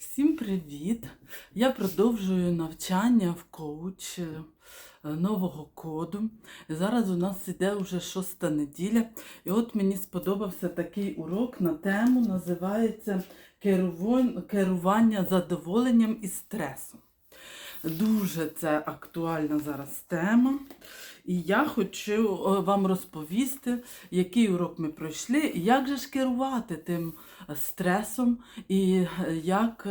Всім привіт! Я продовжую навчання в коуч е, нового коду. Зараз у нас іде вже шоста неділя. І от мені сподобався такий урок на тему, називається керування задоволенням і стресом. Дуже це актуальна зараз тема. І я хочу е, вам розповісти, який урок ми пройшли, і як же ж керувати тим е, стресом і е, як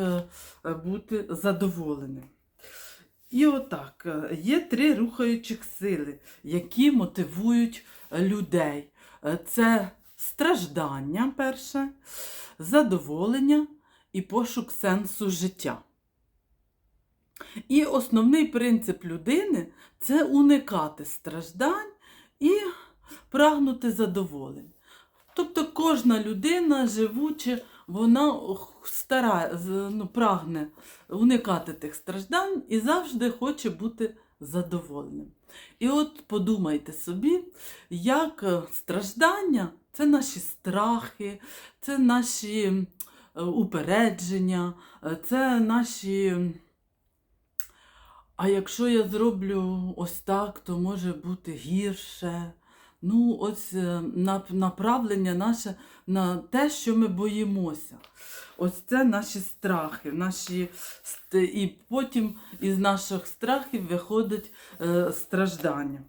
бути задоволеним. І отак, є три рухаючих сили, які мотивують людей. Це страждання перше, задоволення і пошук сенсу життя. І основний принцип людини це уникати страждань і прагнути задоволень. Тобто кожна людина, живучи, вона стара, ну, прагне уникати тих страждань і завжди хоче бути задоволеним. І от подумайте собі, як е, страждання це наші страхи, це наші е, упередження, е, це наші. А якщо я зроблю ось так, то може бути гірше. Ну, ось е, направлення наше на те, що ми боїмося. Ось це наші страхи, наші і потім із наших страхів виходить е, страждання.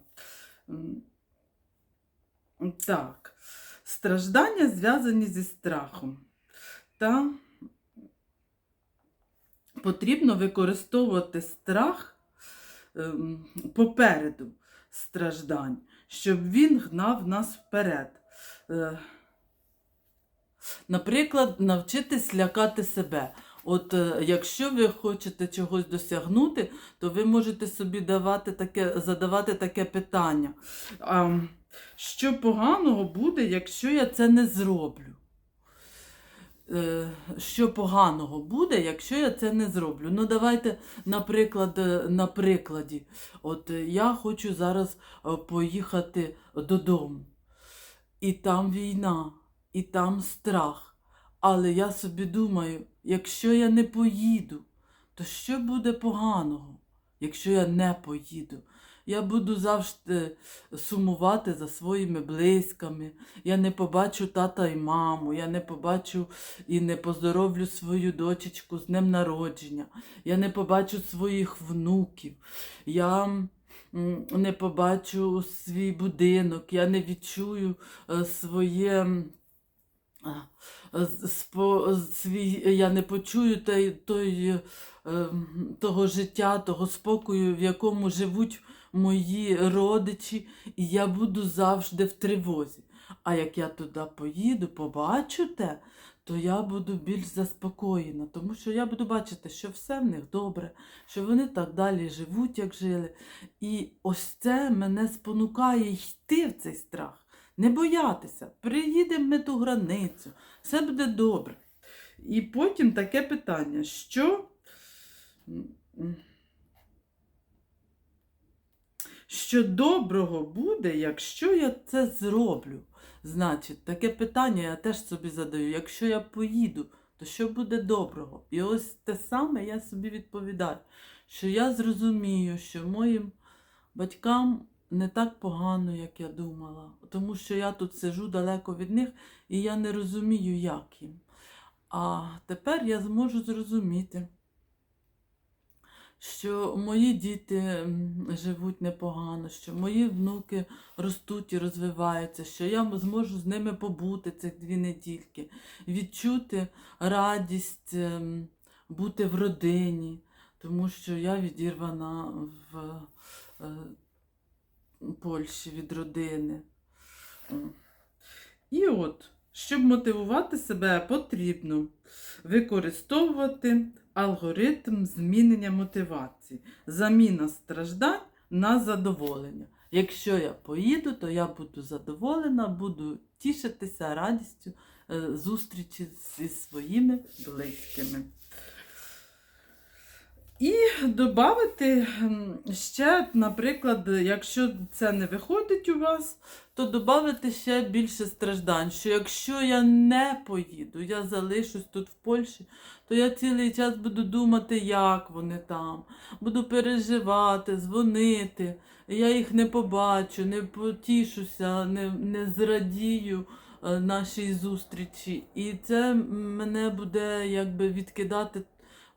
Так, страждання зв'язані зі страхом. Та потрібно використовувати страх попереду страждань, щоб він гнав нас вперед. Е, Наприклад, навчитись лякати себе. От е, якщо ви хочете чогось досягнути, то ви можете собі давати таке, задавати таке питання. А, що поганого буде, якщо я це не зроблю? Е, Що поганого буде, якщо я це не зроблю? Ну, давайте, наприклад, е, на прикладі. От е, я хочу зараз поїхати додому. І там війна, і там страх. Але я собі думаю, якщо я не поїду, то що буде поганого, якщо я не поїду? Я буду завжди сумувати за своїми близькими. Я не побачу тата і маму, я не побачу і не поздоровлю свою дочечку з днем народження. Я не побачу своїх внуків. Я не побачу свій будинок, я не відчую е, своє. свій, я не почую той, той, е, того життя, того спокою, в якому живуть мої родичі, і я буду завжди в тривозі. А як я туди поїду, побачу те, то я буду більш заспокоєна, тому що я буду бачити, що все в них добре, що вони так далі живуть, як жили. І ось це мене спонукає йти в цей страх. Не боятися, приїдемо ми ту границю, все буде добре. І потім таке питання, що. Що доброго буде, якщо я це зроблю? Значить, таке питання я теж собі задаю. Якщо я поїду, то що буде доброго? І ось те саме я собі відповідаю, що я зрозумію, що моїм батькам не так погано, як я думала, тому що я тут сижу далеко від них і я не розумію, як їм. А тепер я зможу зрозуміти, що мої діти живуть непогано, що мої внуки ростуть і розвиваються, що я зможу з ними побути цих дві недільки, відчути радість ем, бути в родині, тому що я відірвана в е, Польщі від родини. І от, щоб мотивувати себе, потрібно використовувати алгоритм змінення мотивації. Заміна страждань на задоволення. Якщо я поїду, то я буду задоволена, буду тішитися радістю е, зустрічі зі своїми близькими. І додати ще, наприклад, якщо це не виходить у вас, то додати ще більше страждань. Що якщо я не поїду, я залишусь тут в Польщі, то я цілий час буду думати, як вони там, буду переживати, дзвонити. Я їх не побачу, не потішуся, не, не зрадію е, нашій зустрічі. І це мене буде якби відкидати,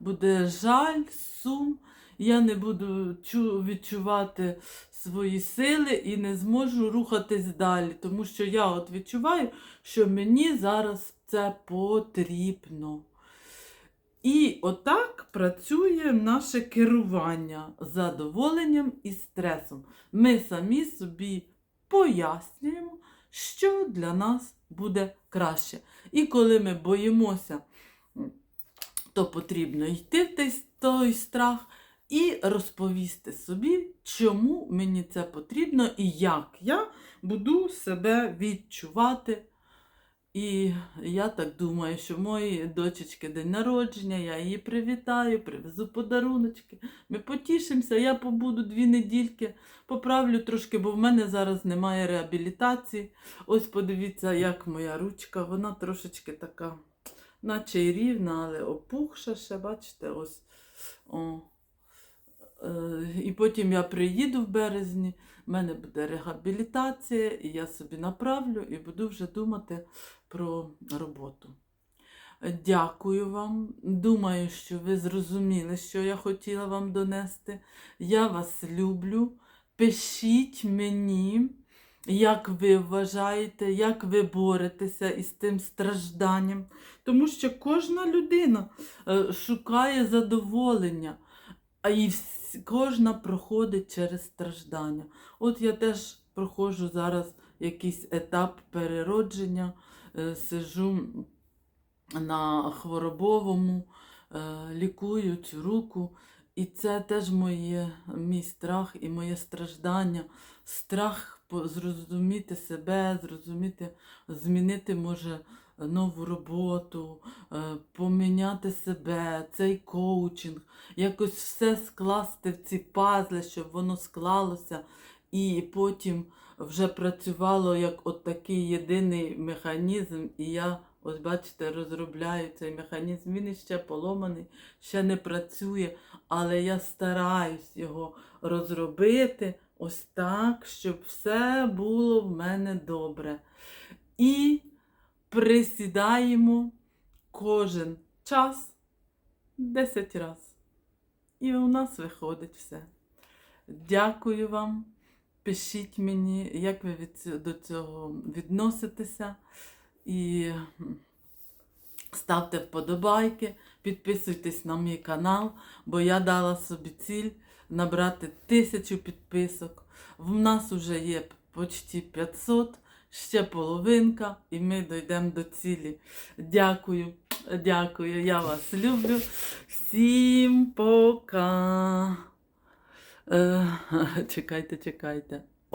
буде жаль, сум. Я не буду відчувати свої сили і не зможу рухатись далі, тому що я от відчуваю, що мені зараз це потрібно. І отак працює наше керування задоволенням і стресом. Ми самі собі пояснюємо, що для нас буде краще. І коли ми боїмося, то потрібно йти в той, той страх і розповісти собі, чому мені це потрібно і як я буду себе відчувати. І я так думаю, що моїй дочечки день народження, я її привітаю, привезу подаруночки. Ми потішимося, я побуду дві недільки, поправлю трошки, бо в мене зараз немає реабілітації. Ось подивіться, як моя ручка, вона трошечки така, наче і рівна, але опухша ще, бачите, ось. О. Е, І потім я приїду в березні, в мене буде реабілітація, і я собі направлю і буду вже думати про роботу. Дякую вам. Думаю, що ви зрозуміли, що я хотіла вам донести. Я вас люблю. Пишіть мені, як ви вважаєте, як ви боретеся із тим стражданням. Тому що кожна людина е, шукає задоволення, а і кожна проходить через страждання. От я теж проходжу зараз якийсь етап переродження, е, сижу на хворобовому, е, лікую цю руку. І це теж моє, мій страх і моє страждання. Страх зрозуміти себе, зрозуміти, змінити може нову роботу, е, поміняти себе, цей коучинг, якось все скласти в ці пазли, щоб воно склалося, і потім вже працювало як от такий єдиний механізм, і я, ось бачите, розробляю цей механізм. Він іще поломаний, ще не працює, але я стараюсь його розробити ось так, щоб все було в мене добре. І присідаємо кожен час 10 разів. І у нас виходить все. Дякую вам. Пишіть мені, як ви від, до цього відноситеся. І ставте вподобайки, підписуйтесь на мій канал, бо я дала собі ціль набрати тисячу підписок. В нас вже є почти 500, ще половинка, і ми дійдемо до цілі. Дякую, дякую, я вас люблю. Всім пока. Е, чекайте, чекайте.